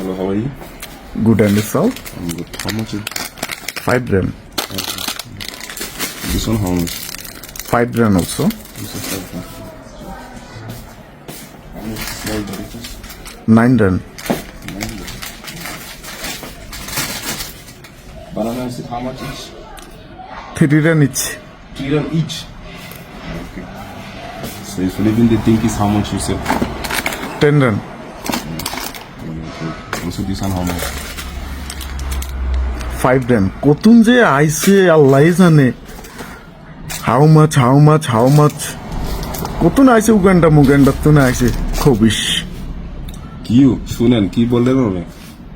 Hello, how are you? Good and yourself? I'm good. How much is Five rand. this one? How much? Five rand also. This is five. huh? How much small Doritos? Nine rand. Banana is how much each? Three rand each. Three rand each. Okay. So if even the thing is how much you sell? Ten rand. Also this how much? Five rand. কতুন যে আইছে আল্লাহ জানে। How much how much how much কতুন আইছে Uganda মুগান্ডা তুন আইছে খবিস কি শুনেন কি বললেন হবে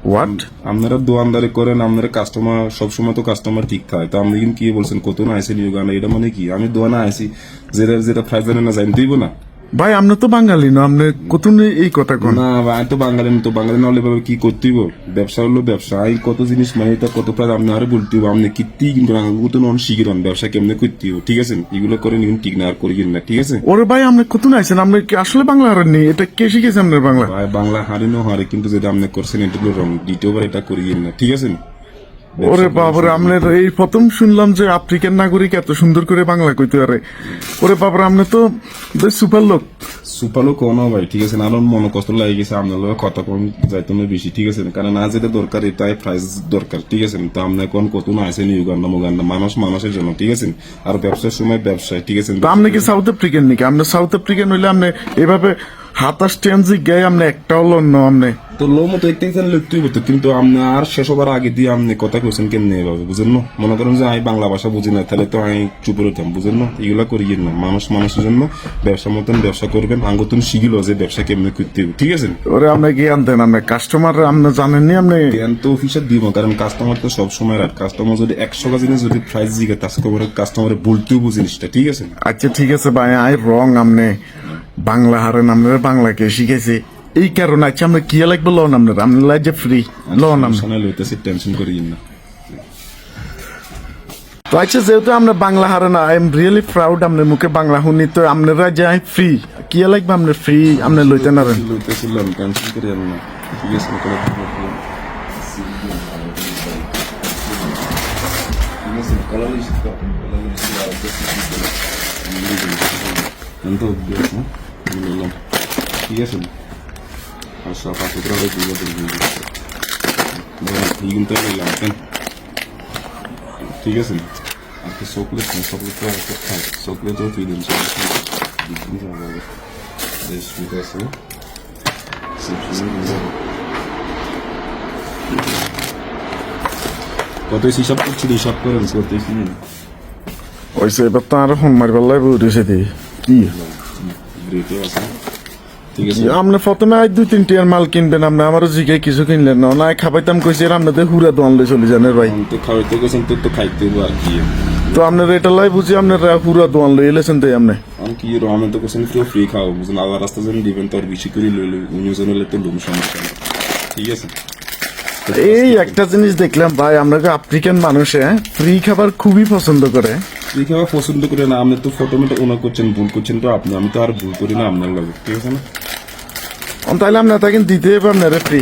হোয়াট আপনারা দোয়ানদারি করেন আপনারা কাস্টমার সবসময় তো কাস্টমার ঠিক থাকে তো আপনি কিন্তু কি বলছেন কত না আইসেন ইউগান্ডা এটা মানে কি? আমি দোয়ানা আইসি যেটা যেটা ফ্রাইজ জানে না জানি দিব না? ভাই আপনি তো বাঙালি না আপনি কতুন এই কথা কোন? না ভাই, আমি তো বাঙালি আমি তো বাঙালি না হলে এভাবে কি করতে হইব? ব্যবসা হলো ব্যবসা আমি কত জিনিস মানে এটা কত প্রায় আপনি আরও বলতে হইব আপনি কিত্তি কিন্তু কত নন শিখিরন ব্যবসা কেমনে করতে হইব ঠিক আছে? এগুলো করে নিন ঠিক না আর করি না ঠিক আছে? ওরে ভাই আপনি কতুন আইছেন আপনি কি আসলে বাংলা হারেননি এটা কে শিখেছে আপনার বাংলা? ভাই বাংলা হারিনো হারে কিন্তু যেটা আপনি করছেন এটা রং দ্বিতীয়বার এটা করিয়েন না ঠিক আছে? ওরে বাবারে আপনার এই প্রথম শুনলাম যে আফ্রিকান নাগরিক এত সুন্দর করে বাংলা কইতে পারে। ওরে বাবারে আপনি তো সুপার লোক সুপালো কোন ভাই ঠিক আছে না? আমার মনে কষ্ট লাগে গেছে আপনার লগে কথা কম যাইতো বেশি ঠিক আছে? কারণ না যেটা দরকার এটাই প্রাইস দরকার ঠিক আছে? তো আপনার কোন কত না আছে নি উগান্ডা মুগান্ডা মানুষ মানুষের জন্য ঠিক আছে? আর ব্যবসার সময় ব্যবসায় ঠিক আছে? তা আপনি কি সাউথ আফ্রিকান নাকি? আপনি সাউথ আফ্রিকান হইলে আপনি এভাবে হাতাশ টেন্সি গায়ে আপনি একটাও লন আপনি তো লো মতো একটা ইনসান লিখতেই হতো কিন্তু আপনি আর শেষ হবার আগে দিয়ে আপনি কথা কইছেন কেমনে এভাবে বুঝেন না? মনে করেন যে আমি বাংলা ভাষা বুঝি না তাহলে তো আমি চুপ রইতাম বুঝেন না? এগুলা করি না মানুষ মানুষের জন্য ব্যবসা মতন ব্যবসা করবেন আঙ্গতন শিখিল যে ব্যবসা কেমনে করতে হবে ঠিক আছে? ওরে আপনি জ্ঞান দেন আপনি কাস্টমার আপনি জানেননি আপনি জ্ঞান তো অফিসে দিব কারণ কাস্টমার তো সব সময় রাখ কাস্টমার যদি একশো কা জিনিস যদি প্রাইস জিগে কাস্টমার কাস্টমারে বলতেও বুঝি জিনিসটা ঠিক আছে? আচ্ছা ঠিক আছে ভাই আই রং আপনি বাংলা হারেন আপনার বাংলা কে শিখেছে এই কারণে আচ্ছা আমরা কি লাগবে লোন আপনার আপনি লাগে ফ্রি লোন নাই লইতেছি টেনশন করি না। তো আচ্ছা যেহেতু আমরা বাংলা হারে না আই এম রিয়েলি প্রাউড আপনার মুখে বাংলা শুনি তো আপনারা যাই ফ্রি কি লাগবে আপনার ফ্রি আপনি লইতে না লইতেছিলাম টেনশন করি না। ঠিক আছে। নিলাম। ঠিক আছে আর সব পাঁচশো টাকা দিয়ে তো নিলাম কেন ঠিক আছে আর কি চকলেট না চকলেট তো একটা খাই চকলেটও ফ্রি দিন বেশ ঠিক আছে কত হিসাব করছি হিসাব করেন কত ওইসে এবার তো আর ফোন মারবার লাগবে উঠেছে কি গ্রেটে আছে? ঠিক আছে? আপনি প্রথমে আজ দুই তিনটি আর মাল কিনবেন আপনি আমারও জিগে কিছু কিনলেন না। না খাবাইতাম কইছি আপনাদের হুরা দোয়ান লই চলে জানের ভাই। তো খাওয়াইতে গেছেন তো তো খাইতে আর কি। তো আপনার এটা লাই বুঝি আপনার হুরা দোয়ান লই এলেছেন তাই আপনি? আমি কি রো আমি তো কোসেন কেউ ফ্রি খাও। বুঝলেন আল্লাহ রাস্তা যেন দিবেন তো আর বেশি করে লইলে উনি জন হলে তো লুম সমস্যা ঠিক আছে? এই একটা জিনিস দেখলাম ভাই আমরা আফ্রিকান মানুষে ফ্রি খাবার খুবই পছন্দ করে। ফ্রি বা পছন্দ করে না আপনি তো ফটো মেটো ওনা করছেন ভুল করছেন তো আপনি আমি তো আর ভুল করি না আপনার লাগে ঠিক আছে না তাইলে আপনার তাকে দিতে আপনারা ফ্রি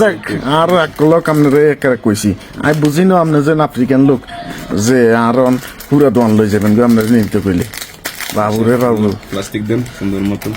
যাক আর এক লোক আপনার একারে কইছি আমি বুঝি না আপনি যে আফ্রিকান লোক যে আর পুরা দোয়ান লই যাবেন আপনার নিতে কইলে বাবু রে বাবু প্লাস্টিক দেন সুন্দর মতো